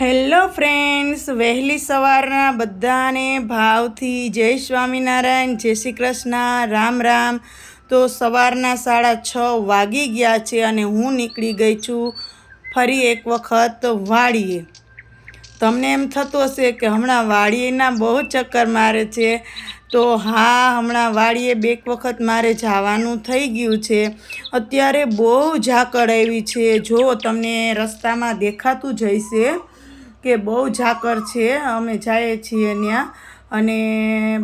Hello friends, વહેલી સવારના બધાને ભાવથી જય સ્વામિનારાયણ, જય શ્રી કૃષ્ણ, રામ રામ. તો સવારના સાડા છ વાગી ગયા છે અને હું નીકળી ગઈ છું ફરી એક વખત વાડીએ. તમને એમ થતું હશે કે હમણાં વાડીએના બહુ ચક્કર મારે છે. તો હા, હમણાં વાડીએ બે વખત મારે જવાનું થઈ ગયું છે. અત્યારે બહુ ઝાકળ આવી છે. જો તમને રસ્તામાં દેખાતું જ હશે. કે બહુ ઝાકર છે. અમે જઈએ છીએ ત્યાં અને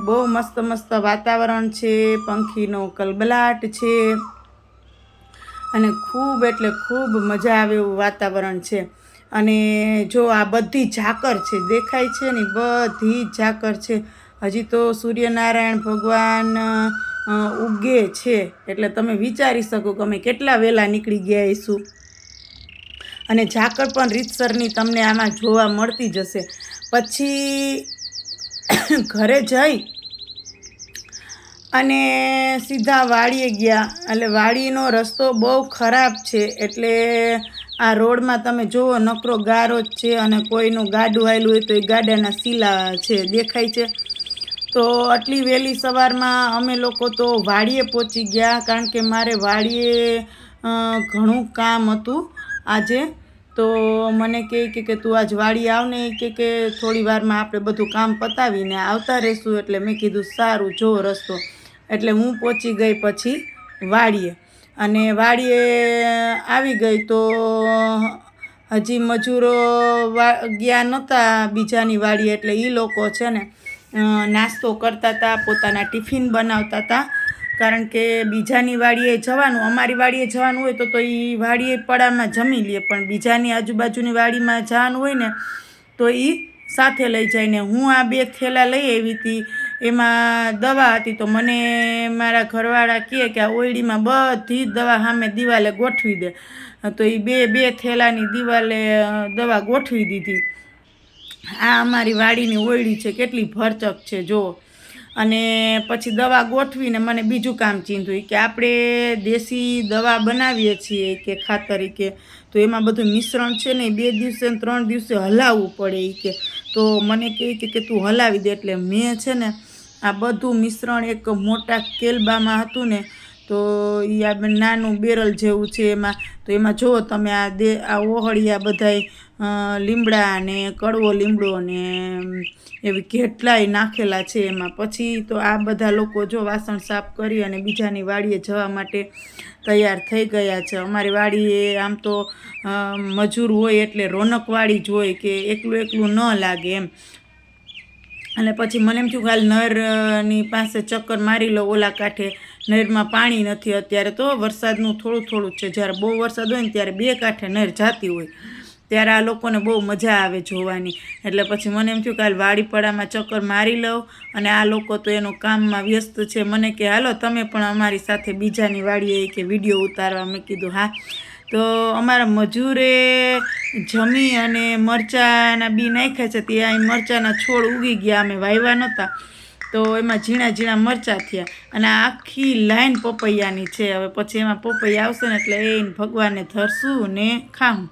બહુ મસ્ત મસ્ત વાતાવરણ છે. પંખીનો કલબલાટ છે. અને ખૂબ એટલે ખૂબ મજા આવે એવું વાતાવરણ છે. અને જો આ બધી ઝાકર છે, દેખાય છે ને, બધી ઝાકર છે. હજી તો સૂર્યનારાયણ ભગવાન ઉગે છે. એટલે તમે વિચારી શકો કે અમે કેટલા વહેલા નીકળી ગયા હઈશું. અને ઝાકળ પણ રીતસરની તમને આમાં જોવા મળતી જશે. પછી ઘરે જઈ અને સીધા વાડીએ ગયા. એટલે વાડીનો રસ્તો બહુ ખરાબ છે. એટલે આ રોડમાં તમે જુઓ, નકરો ગારો જ છે અને કોઈનું ગાડું આવેલું હોય તો એ ગાડાના સીલા છે, દેખાય છે. તો આટલી વહેલી સવારમાં અમે લોકો તો વાડીએ પહોંચી ગયા. કારણ કે મારે વાડીએ ઘણું કામ હતું. આજે. તો મને કહે કે કે તું આજ વાડી આવ ને, કે કે થોડી વારમાં આપણે બધું કામ પતાવીને આવતા રહીશું. એટલે મેં કીધું સારું, જો રસ્તો. એટલે હું પહોંચી ગઈ પછી વાડીએ. અને વાડીએ આવી ગઈ તો હજી મજૂરો ગયા નહોતા બીજાની વાડીએ. એટલે એ લોકો છે ને નાસ્તો કરતા હતા પોતાના ટિફિન બનાવતા હતા કારણ કે બીજાની વાડીએ જવાનું, અમારી વાડીએ જવાનું હોય તો તો એ વાડીએ પડામાં જમી લે, પણ બીજાની આજુબાજુની વાડીમાં જવાનું હોય ને, તો એ સાથે લઈ જાય ને. હું આ બે થેલા લઈ આવી હતી, એમાં દવા હતી તો મને મારા ઘરવાળા કહે કે આ ઓયડીમાં બધી જ દવા સામે દિવાલે ગોઠવી દે. તો એ બે બે થેલાની દિવાલે દવા ગોઠવી દીધી. આ અમારી વાડીની ઓયડી છે, કેટલી ભરચક છે, જુઓ. અને પછી દવા ગોઠવીને મને બીજું કામ ચીંધ્યું કે આપણે દેશી દવા બનાવીએ છીએ કે ખાતરી કે, તો એમાં બધું મિશ્રણ છે ને બે દિવસે ત્રણ દિવસે હલાવવું પડે એ કે. તો મને કહે કે તું હલાવી દે એટલે મેં છે ને આ બધું મિશ્રણ એક મોટા કેલબામાં હતું ને તો એ આ નાનું બેરલ જેવું છે એમાં. તો એમાં જુઓ તમે આ દે, આ ઓહળિયા બધાય લીમડા ને કડવો લીમડો ને એવી કેટલાય નાખેલા છે એમાં. પછી તો આ બધા લોકો જો વાસણ સાફ કરી અને બીજાની વાડીએ જવા માટે તૈયાર થઈ ગયા છે. અમારી વાડીએ આમ તો મજૂર હોય એટલે રોનકવાળી જ હોય કે એકલું એકલું ન લાગે એમ. અને પછી મને એમ થયું હાલ નરની પાસે ચક્કર મારી લો ઓલા કાંઠે. નહેરમાં પાણી નથી અત્યારે તો. વરસાદનું થોડું થોડું છે. જ્યારે બહુ વરસાદ હોય ને ત્યારે બે કાંઠે નહેર જાતી હોય. ત્યારે આ લોકોને બહુ મજા આવે જોવાની. એટલે પછી મને એમ થયું કે હાલ વાડીપડામાં ચક્કર મારી લઉં અને આ લોકો તો એનું કામમાં વ્યસ્ત છે. મને કે હાલો, તમે પણ અમારી સાથે બીજાની વાડીએ કે વીડિયો ઉતારવા મેં કીધું, હા. તો અમારા મજૂરે જમી અને મરચાંના બી નાખ્યા છે. ત્યાં મરચાંના છોડ ઉગી ગયા. અમે વાવ્યા નહોતા. તો એમાં ઝીણા ઝીણા મરચાં થયા. અને આખી લાઈન પપૈયાની છે. હવે પછી એમાં પપૈયા આવશે ને એટલે એ ભગવાનને ધરશું ને ખાઉં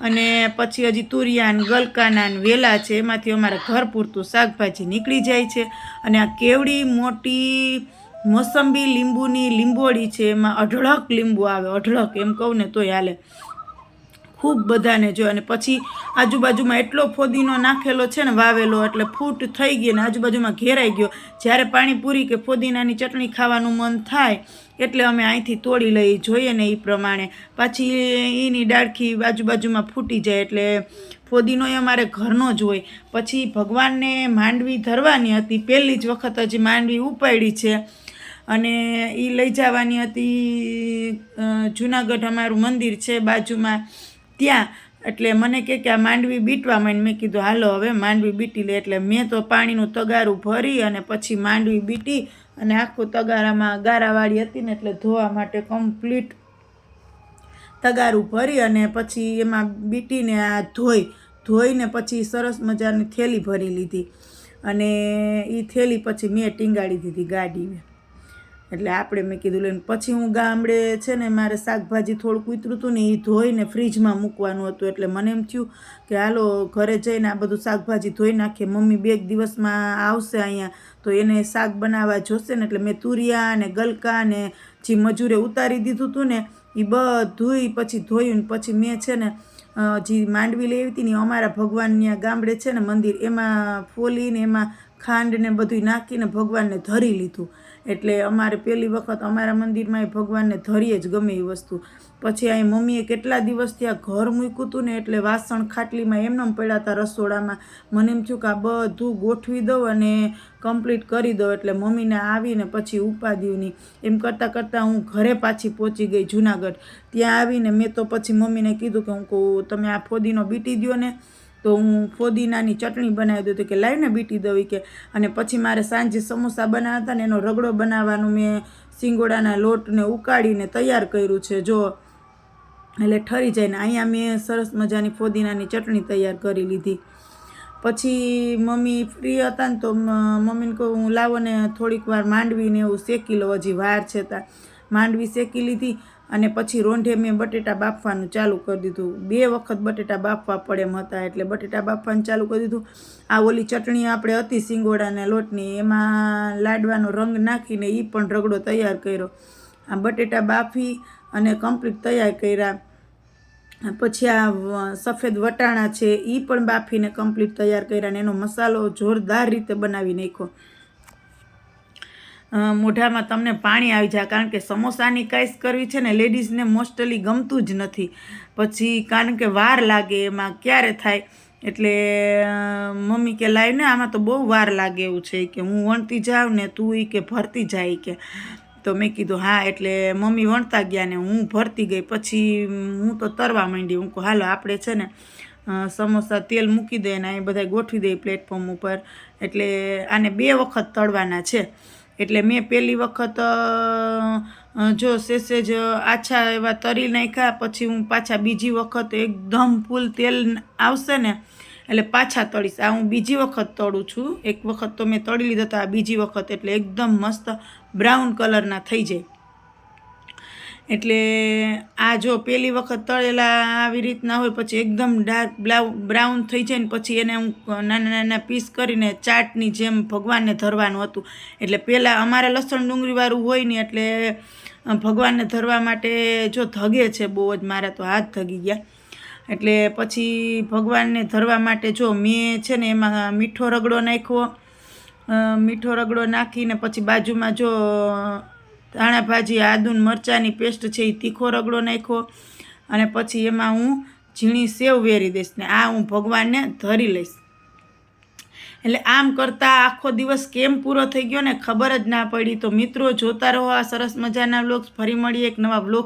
અને પછી હજી તુરિયાન ગલકાના ને વેલા છે. એમાંથી અમારે ઘર પૂરતું શાકભાજી નીકળી જાય છે. અને આ કેવડી મોટી મોસંબી લીંબુની લીંબોળી છે. એમાં અઢળક લીંબુ આવે, અઢળક. એમ કહું ને તોય હાલે. ખૂબ બધાને જોયો. અને પછી આજુબાજુમાં એટલો ફોદીનો નાખેલો છે ને વાવેલો, એટલે ફૂટ થઈ ગયો ને આજુબાજુમાં ઘેરાઈ ગયો. જ્યારે પાણીપુરી કે ફોદીનાની ચટણી ખાવાનું મન થાય, એટલે અમે અહીંથી તોડી લઈ જોઈએ ને એ પ્રમાણે. પાછી એની ડાળખી આજુબાજુમાં ફૂટી જાય, એટલે ફોદીનો એ અમારે ઘરનો જ હોય. પછી ભગવાનને માંડવી ધરવાની હતી. પહેલી જ વખત હજી માંડવી ઉપાડી છે. અને એ લઈ જવાની હતી જુનાગઢ અમારું મંદિર છે બાજુમાં. ત્યાં. એટલે મને કહે કે આ માંડવી બીટવા માંડ મેં કીધું, હાલો હવે માંડવી બીટી લે. એટલે મેં તો પાણીનું તગારું ભરી અને પછી માંડવી બીટી અને આખું તગારામાં ગારાવાળી હતી ને એટલે ધોવા માટે કમ્પ્લીટ તગારું ભરી અને પછી એમાં બીટીને આ ધોઈ, ધોઈને પછી સરસ મજાની થેલી ભરી લીધી. અને એ થેલી પછી મેં ટીંગાડી દીધી ગાડીને. એટલે આપણે મેં કીધું લઈને પછી હું ગામડે છે ને મારે શાકભાજી થોડુંક ઉતરું હતું ને એ ધોઈને ફ્રીજમાં મૂકવાનું હતું. એટલે મને એમ થયું કે, હાલો, ઘરે જઈને આ બધું શાકભાજી ધોઈ નાખીએ. મમ્મી બે દિવસમાં આવશે અહીંયા, તો એને શાક બનાવવા જોશે ને. એટલે મેં તુરિયા ને ગલકા ને જે મજૂરે ઉતારી દીધું હતું ને એ બધુંય પછી ધોયું ને પછી મેં છે ને જે માંડવી લેવી હતી ને અમારા ભગવાનના ગામડે છે ને મંદિર, એમાં ફોલીને એમાં ખાંડ ને બધું નાખીને ભગવાનને ધરી લીધું. એટલે અમારે પહેલી વખત અમારા મંદિરમાં એ ભગવાનને ધરીએ જ ગમે એ વસ્તુ. પછી અહીં મમ્મીએ કેટલા દિવસથી આ ઘર મૂક્યું હતું ને એટલે વાસણ ખાટલીમાં એમને પડ્યા હતા રસોડામાં. મને એમ થયું કે આ બધું ગોઠવી દઉં અને કમ્પ્લીટ કરી દઉં એટલે મમ્મીને આવીને પછી ઉપાધિઓની. એમ કરતાં કરતાં હું ઘરે પાછી પહોંચી ગઈ જુનાગઢ. ત્યાં આવીને મેં તો પછી મમ્મીને કીધું કે હું કહું તમે આ ફોદીનો બીટી દ્યો ને. તો હું ફોદીનાની ચટણી બનાવી દઉં તો કે લાવીને બીટી દઉં કે, અને પછી મારે સાંજે સમોસા બનાવ્યા હતા ને એનો રગડો બનાવવાનું મેં સિંગોડાના લોટને ઉકાળીને તૈયાર કર્યું છે. જો, એટલે ઠરી જાય ને અહીંયા મેં સરસ મજાની ફોદીનાની ચટણી તૈયાર કરી લીધી. પછી મમ્મી ફ્રી હતા ને તો મમ્મીને કહું હું લાવો ને થોડીક વાર માંડવીને એવું શેકી લો હજી વાર છે ત્યાં માંડવી શેકી લીધી અને પછી રોંઢે મેં બટેટા બાફવાનું ચાલુ કરી દીધું. બે વખત બટેટા બાફવા પડે એમ હતા એટલે બટેટા બાફવાનું ચાલુ કરી દીધું. આ ઓલી ચટણી આપણે હતી સિંગોડાના લોટની, એમાં લાડવાનો રંગ નાખીને એ પણ રગડો તૈયાર કર્યો. આ બટેટા બાફી અને કમ્પ્લીટ તૈયાર કર્યા. પછી આ સફેદ વટાણા છે એ પણ બાફીને કમ્પ્લીટ તૈયાર કર્યા અને એનો મસાલો જોરદાર રીતે બનાવી નાખ્યો. મોઢામાં તમને પાણી આવી જાય. કારણ કે સમોસાની કાઈસ કરવી છે ને, લેડીઝને મોસ્ટલી ગમતું જ નથી. પછી કારણ કે વાર લાગે એમાં ક્યારે થાય? એટલે મમ્મી કે લાવીને આમાં તો બહુ વાર લાગે એવું છે. કે, હું વણતી જાઉં ને, તું એ કે, ભરતી જાય. કે, તો મેં કીધું, હા, એટલે મમ્મી વણતા ગયા ને, હું ભરતી ગઈ. પછી હું તો તરવા માંડી. હું કહું, હાલો, આપણે છે ને સમોસા તેલ મૂકી દે ને એ બધા ગોઠવી દે પ્લેટફોર્મ ઉપર. એટલે આને બે વખત તળવાના છે. એટલે મેં પહેલી વખત જો સેસેજ આછા એવા તરી નાખ્યા, પછી હું પાછા બીજી વખત એકદમ ફૂલ તેલ આવશે ને, એટલે પાછા તળીશ. આ હું બીજી વખત તળું છું. એક વખત તો મેં તળી લીધા હતા બીજી વખત એટલે એકદમ મસ્ત બ્રાઉન કલરના થઈ જાય. એટલે આ જો પહેલી વખત તળેલા આવી રીતના હોય, પછી એકદમ ડાર્ક બ્લાઉ, બ્રાઉન થઈ જાય ને પછી એને હું નાના નાના પીસ કરીને ચાટની જેમ ભગવાનને ધરવાનું હતું. એટલે પહેલાં અમારે લસણ ડુંગળીવાળું હોય ને એટલે ભગવાનને ધરવા માટે જો ધગે છે બહુ જ, મારા તો હાથ ધગી ગયા. એટલે પછી ભગવાનને ધરવા માટે જો મેં છે ને એમાં મીઠો રગડો નાખ્યો. મીઠો રગડો નાખીને પછી બાજુમાં જો ધાણા ભાજી આદુ મરચાંની પેસ્ટ છે એ તીખો રગડો નાખ્યો અને પછી એમાં હું ઝીણી સેવ વેરી દઈશ ને આ હું ભગવાનને ધરી લઈશ. એટલે આમ કરતાં આખો દિવસ કેમ પૂરો થઈ ગયો ને ખબર જ ના પડી. તો મિત્રો, જોતા રહો આ સરસ મજાના વ્લોગ્સ ફરી મળીએ એક નવા વ્લોગ્સ